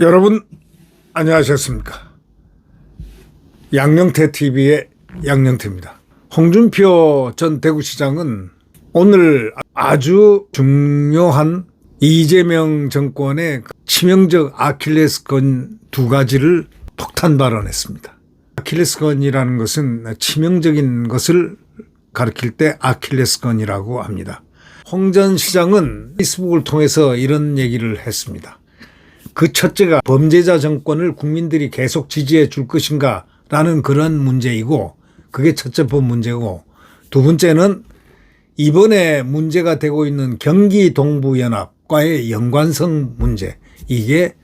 여러분 안녕하셨습니까? 양영태 TV의 양영태입니다. 홍준표 전 대구시장은 오늘 아주 중요한 이재명 정권의 치명적 아킬레스건 두 가지를 폭탄 발언했습니다. 아킬레스건이라는 것은 치명적인 것을 가리킬 때 아킬레스건이라고 합니다. 홍 전 시장은 페이스북을 통해서 이런 얘기를 했습니다. 그 첫째가 범죄자 정권을 국민들이 계속 지지해 줄 것인가 라는 그런 문제이고 그게 첫째 번 문제고 두 번째는 이번에 문제가 되고 있는 경기 동부연합과의 연관성 문제 이게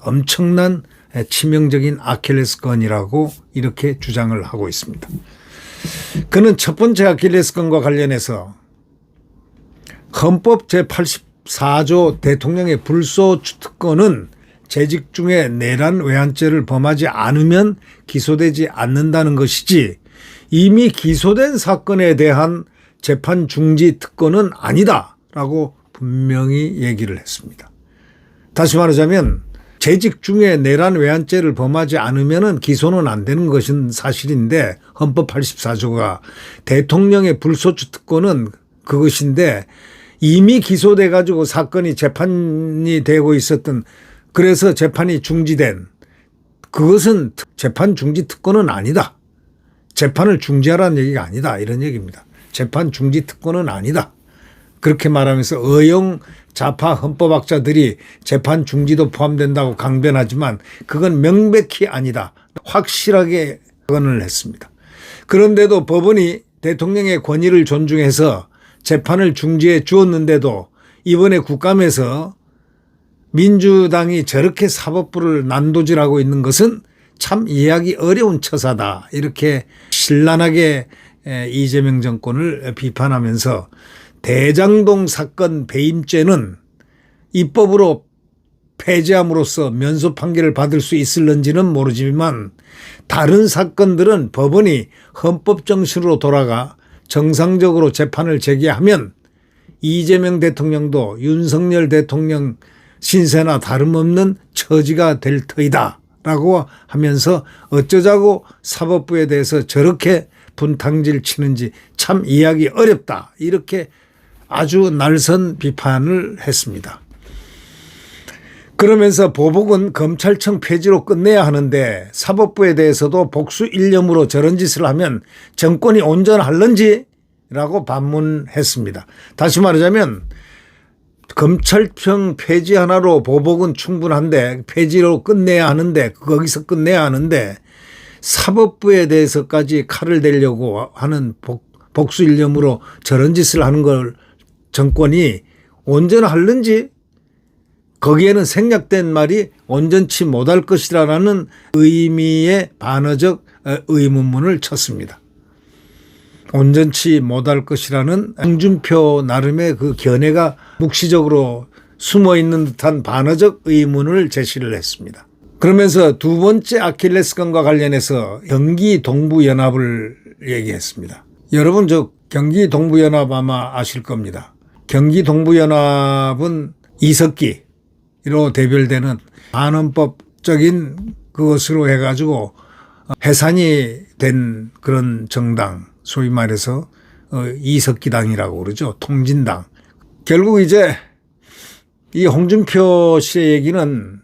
엄청난 치명적인 아킬레스건이라고 이렇게 주장을 하고 있습니다. 그는 첫 번째 아킬레스건과 관련해서 헌법 제84조 대통령의 불소추 특권은 재직 중에 내란 외환죄를 범하지 않으면 기소되지 않는다는 것이지 이미 기소된 사건에 대한 재판 중지 특권은 아니다라고 분명히 얘기를 했습니다. 다시 말하자면 재직 중에 내란 외환죄를 범하지 않으면 기소는 안 되는 것은 사실인데 헌법 84조가 대통령의 불소추 특권은 그것인데 이미 기소돼 가지고 사건이 재판이 되고 있었던 그래서 재판이 중지된 그것은 재판 중지 특권은 아니다. 재판을 중지하라는 얘기가 아니다. 이런 얘기입니다. 재판 중지 특권은 아니다. 그렇게 말하면서 어용 좌파 헌법학자들이 재판 중지도 포함된다고 강변하지만 그건 명백히 아니다. 확실하게 선언을 했습니다. 그런데도 법원이 대통령의 권위를 존중해서 재판을 중지해 주었는데도 이번에 국감에서 민주당이 저렇게 사법부를 난도질하고 있는 것은 참 이해하기 어려운 처사다. 이렇게 신랄하게 이재명 정권을 비판하면서 대장동 사건 배임죄는 입법으로 폐지함으로써 면소 판결을 받을 수 있을런지는 모르지만 다른 사건들은 법원이 헌법 정신으로 돌아가 정상적으로 재판을 제기하면 이재명 대통령도 윤석열 대통령 신세나 다름없는 처지가 될 터이다. 라고 하면서 어쩌자고 사법부에 대해서 저렇게 분탕질 치는지 참 이해하기 어렵다. 이렇게 아주 날선 비판을 했습니다. 그러면서 보복은 검찰청 폐지로 끝내야 하는데 사법부에 대해서도 복수 일념으로 저런 짓을 하면 정권이 온전할런지 라고 반문했습니다. 다시 말하자면 검찰청 폐지 하나로 보복은 충분한데 폐지로 끝내야 하는데 거기서 끝내야 하는데 사법부에 대해서까지 칼을 대려고 하는 복, 복수 일념으로 저런 짓을 하는 걸 정권이 온전할는지 거기에는 생략된 말이 온전치 못할 것이라는 의미의 반어적 의문문을 쳤습니다. 온전치 못할 것이라는 홍준표 나름의 그 견해가 묵시적으로 숨어 있는 듯한 반어적 의문을 제시를 했습니다. 그러면서 두 번째 아킬레스건과 관련해서 경기 동부연합을 얘기했습니다. 여러분 저 경기 동부연합 아마 아실 겁니다. 경기 동부연합은 이석기로 대별되는 반헌법적인 그것으로 해가지고 해산이 된 그런 정당 소위 말해서 어, 이석기당이라고 그러죠. 통진당. 결국 이제 이 홍준표 씨의 얘기는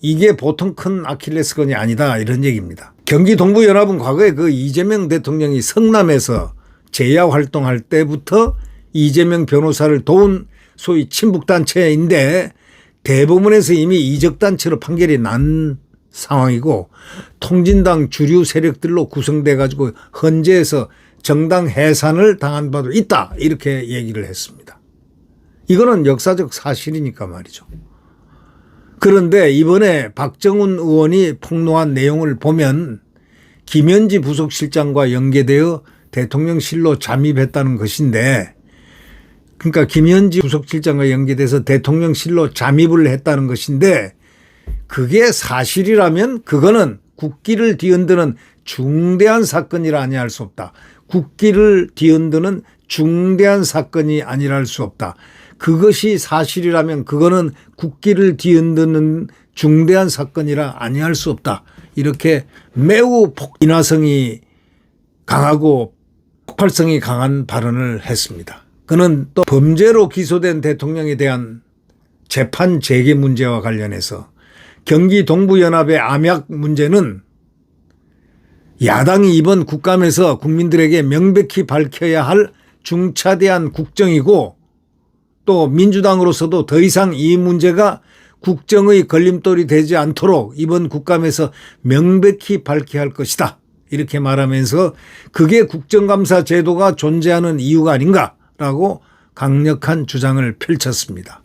이게 보통 큰 아킬레스건이 아니다 이런 얘기입니다. 경기 동부연합은 과거에 그 이재명 대통령이 성남에서 재야 활동할 때부터 이재명 변호사를 도운 소위 친북단체인데 대법원에서 이미 이적단체로 판결이 난 상황이고 통진당 주류 세력들로 구성돼 가지고 헌재에서 정당 해산을 당한 바도 있다. 이렇게 얘기를 했습니다. 이거는 역사적 사실이니까 말이죠. 그런데 이번에 박정훈 의원이 폭로한 내용을 보면 김현지 부속실장과 연계되어 대통령실로 잠입했다는 것인데 그러니까 김현지 부속실장과 연계돼서 대통령실로 잠입을 했다는 것인데 그게 사실이라면 그거는 국기를 뒤흔드는 중대한 사건이라 아니할 수 없다. 국기를 뒤흔드는 중대한 사건이 아니라 할수 없다. 그것이 사실이라면 그거는 국기를 뒤흔드는 중대한 사건이라 아니할 수 없다. 이렇게 매우 폭 인화성이 강하고 폭발성이 강한 발언을 했습니다. 그는 또 범죄로 기소된 대통령에 대한 재판 재개 문제와 관련해서 경기 동부연합의 암약 문제는 야당이 이번 국감에서 국민들에게 명백히 밝혀야 할 중차대한 국정이고 또 민주당으로서도 더 이상 이 문제가 국정의 걸림돌이 되지 않도록 이번 국감에서 명백히 밝혀야 할 것이다. 이렇게 말하면서 그게 국정감사 제도가 존재하는 이유가 아닌가라고 강력한 주장을 펼쳤습니다.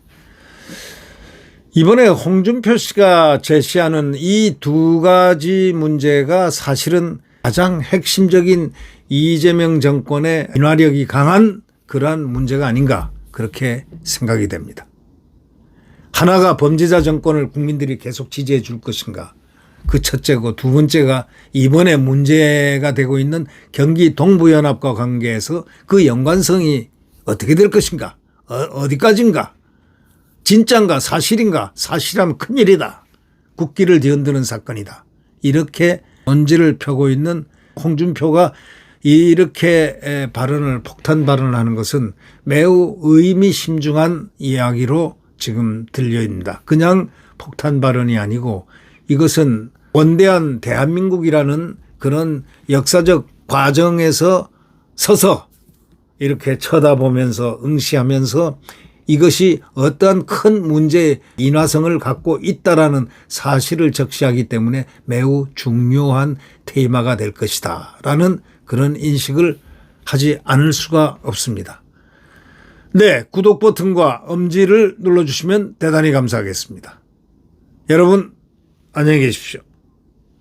이번에 홍준표 씨가 제시하는 이 두 가지 문제가 사실은 가장 핵심적인 이재명 정권의 인화력이 강한 그러한 문제가 아닌가 그렇게 생각이 됩니다. 하나가 범죄자 정권을 국민들이 계속 지지해 줄 것인가. 그 첫째고 두 번째가 이번에 문제가 되고 있는 경기 동부연합과 관계에서 그 연관성이 어떻게 될 것인가. 어, 어디까지인가. 진짠가 사실인가 사실이라면 큰일이다. 국기를 뒤흔드는 사건이다. 이렇게 논지를 펴고 있는 홍준표가 이렇게 에, 발언을 폭탄 발언을 하는 것은 매우 의미심중한 이야기로 지금 들려 있습니다. 그냥 폭탄 발언이 아니고 이것은 원대한 대한민국이라는 그런 역사적 과정에서 서서 이렇게 쳐다보면서 응시하면서 이것이 어떠한 큰 문제의 인화성을 갖고 있다라는 사실을 적시하기 때문에 매우 중요한 테마가 될 것이다. 라는 그런 인식을 하지 않을 수가 없습니다. 네, 구독 버튼과 엄지를 눌러주시면 대단히 감사하겠습니다. 여러분, 안녕히 계십시오.